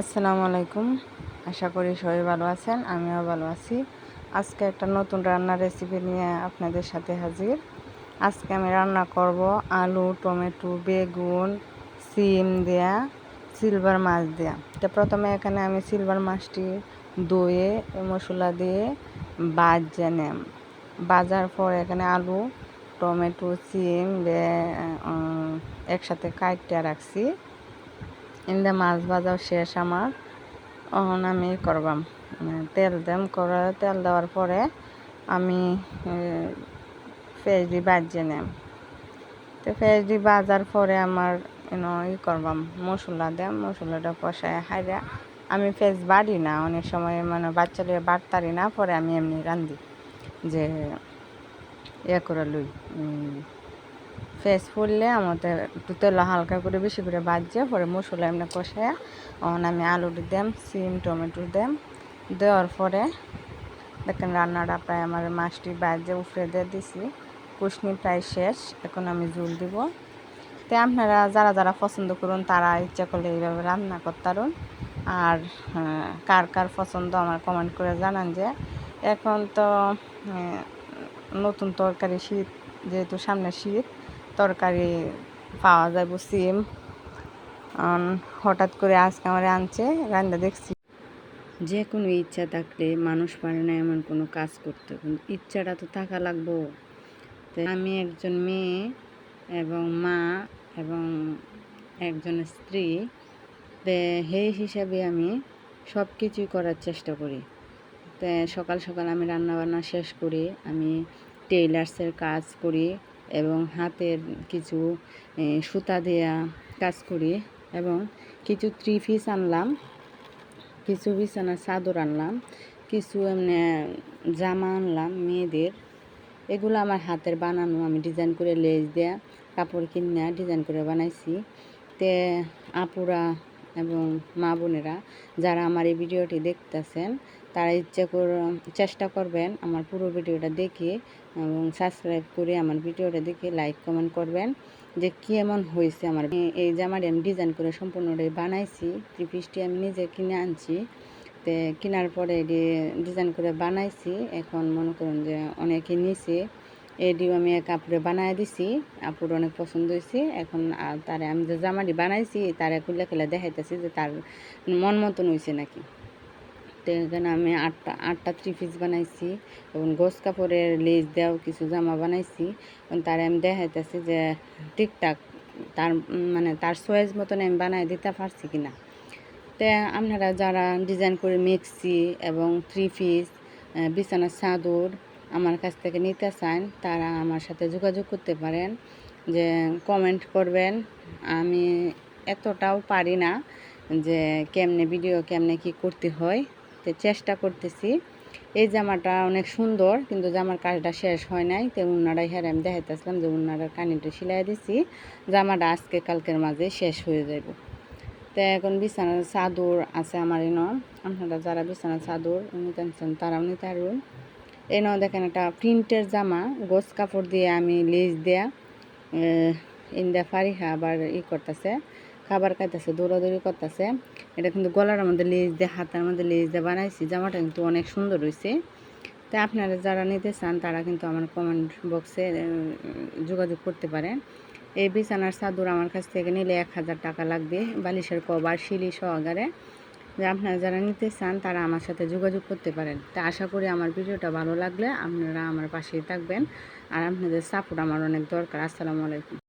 আসসালামু আলাইকুম। আশা করি সবাই ভালো আছেন, আমিও ভালো আছি। আজকে একটা নতুন রান্নার রেসিপি নিয়ে আপনাদের সাথে হাজির। আজকে আমি রান্না করব আলু, টমেটো, বেগুন, সিম দেয়া সিলভার মাছ দেয়া। তো প্রথমে এখানে আমি সিলভার মাছটি ধুয়ে, মশলা দিয়ে বাজে নেম বাজার পর এখানে আলু, টমেটো, সিম একসাথে কাটতে রাখছি। ইন্দে মাছ ভাজাও শেষ আমার। তখন আমি করবাম। তেল দেম। করে তেল দেওয়ার পরে আমি ফেজডি বাজিয়ে নেম। তো ফেজডি বাজার পরে আমার ই করবাম, মশলা দেম। মশলাটা কষায় হাইরা আমি ফেজ বাড়ি না। অনেক সময় মানে বাচ্চাদের বাড়তারি না। পরে আমি এমনি রান্ধি। যে ইয়ে করে লুই। ফেস ফুললে আমাদের একটু তেল হালকা করে বেশি করে বাজছে পরে মশলা এমনি কষায় তখন আমি আলুটি দেম, সিম টমেটো দেম দেওয়ার পরে দেখেন রান্নাটা প্রায় আমার মাছটি বাজে উফরে দিয়ে দিছি। কুশনি প্রায় শেষ, এখন আমি জুল দিব। তো আপনারা যারা যারা পছন্দ করুন, তারা ইচ্ছা করলে এইভাবে রান্না করতারুন আর কার কার পছন্দ আমার কমেন্ট করে জানান যে, এখন তো নতুন তরকারি শীত, যেহেতু সামনে শীত তরকারি পাওয়া যায় সিম হঠাৎ করে আজকে আমার আনছে রান্না দেখছি। যে কোনো ইচ্ছা থাকলে মানুষ পারে না এমন কোনো কাজ করতে, কিন্তু ইচ্ছাটা তো থাকা লাগবো। আমি একজন মেয়ে এবং মা এবং একজন স্ত্রী সেই হিসাবে আমি সব কিছুই করার চেষ্টা করি। সকাল সকাল আমি রান্নাবান্না শেষ করি আমি টেইলার্সের কাজ করি এবং হাতের কিছু সুতা দেয়া কাজ করি এবং কিছু থ্রি পিস আনলাম, কিছু বিছানার চাদর আনলাম, কিছু এমনি জামা আনলাম মেয়েদের। এগুলো আমার হাতের বানানো, আমি ডিজাইন করে লেজ দেয়া কাপড় কিনে ডিজাইন করে বানাইছি। তে আপুরা এবং মা বোনেরা যারা আমার এই ভিডিওটি দেখতেছেন তারা ইচ্ছা কর, চেষ্টা করবেন আমার পুরো ভিডিওটা দেখে এবং সাবস্ক্রাইব করে আমার ভিডিওটা দেখে লাইক কমেন্ট করবেন যে কী এমন হয়েছে আমার। এই জামাটি আমি ডিজাইন করে সম্পূর্ণটাই বানাইছি থ্রি পিসটি আমি নিজে কিনে আনছি। তো কেনার পরে এটি ডিজাইন করে বানাইছি, এখন মনে করুন যে অনেকে নিছে। এডিও আমি এক কাপড়ে বানাই দিছি আপুর অনেক পছন্দ হয়েছে। এখন তারে আমি যে জামাটি বানাইছি, তারে খুলে খেলে দেখাইতেছি যে তার মন মতন হয়েছে নাকি। এখানে আমি আটটা আটটা থ্রি পিস বানাইছি। এবং গোস কাপড়ের লেজ দেওয়া কিছু জামা বানাইছি। এবং তারে আমি দেখাইতেছি যে ঠিকঠাক তার মানে তার চয়েস মতন আমি বানাই দিতে পারছি কি না তো আপনারা যারা ডিজাইন করে মিক্সি এবং থ্রি পিস বিছানার চাদর আমার কাছ থেকে নিতে চান, তারা আমার সাথে যোগাযোগ করতে পারেন। যে কমেন্ট করবেন। আমি এতটাও পারি না যে কেমনে ভিডিও কেমনে কি করতে হয়। তো চেষ্টা করতেছি। এই জামাটা অনেক সুন্দর, কিন্তু জামার কাজটা শেষ হয় নাই। তো উন্নারাই হ্যাঁ আমি দেখাইতেছিলাম যে উন্নারার কানিটা সিলাই দিছি। জামাটা আজকে কালকের মাঝে শেষ হয়ে যাব তো এখন বিছানার চাদর আছে আমার এনো আপনারা যারা বিছানার চাদর নিতে তারাও নিতে পারবেন। এনো দেখেন একটা প্রিন্টের জামা গোস কাপড় দিয়ে আমি লেজ দেয়া ইন্দা ফারিহা আবার ই করতেছে। খাবার খাইতেছে, দৌড়াদৌড়ি করতেছে। এটা কিন্তু গলার মধ্যে লেজ দিয়ে, হাতের মধ্যে লেজ দিয়ে বানাইছি। জামাটা কিন্তু অনেক সুন্দর হয়েছে তো আপনারা যারা নিতে চান, তারা কিন্তু আমার কমেন্ট বক্সে যোগাযোগ করতে পারেন। এই বিছানার চাদর আমার কাছ থেকে নিলে এক হাজার টাকা লাগবে, বালিশের কভার শিলি সহকারে। যে আপনারা যারা নিতে চান, তারা আমার সাথে যোগাযোগ করতে পারেন। তা আশা করি আমার ভিডিওটা ভালো লাগলে আপনারা আমার পাশেই থাকবেন। আর আপনাদের সাপোর্ট আমার অনেক দরকার। আসসালামু আলাইকুম।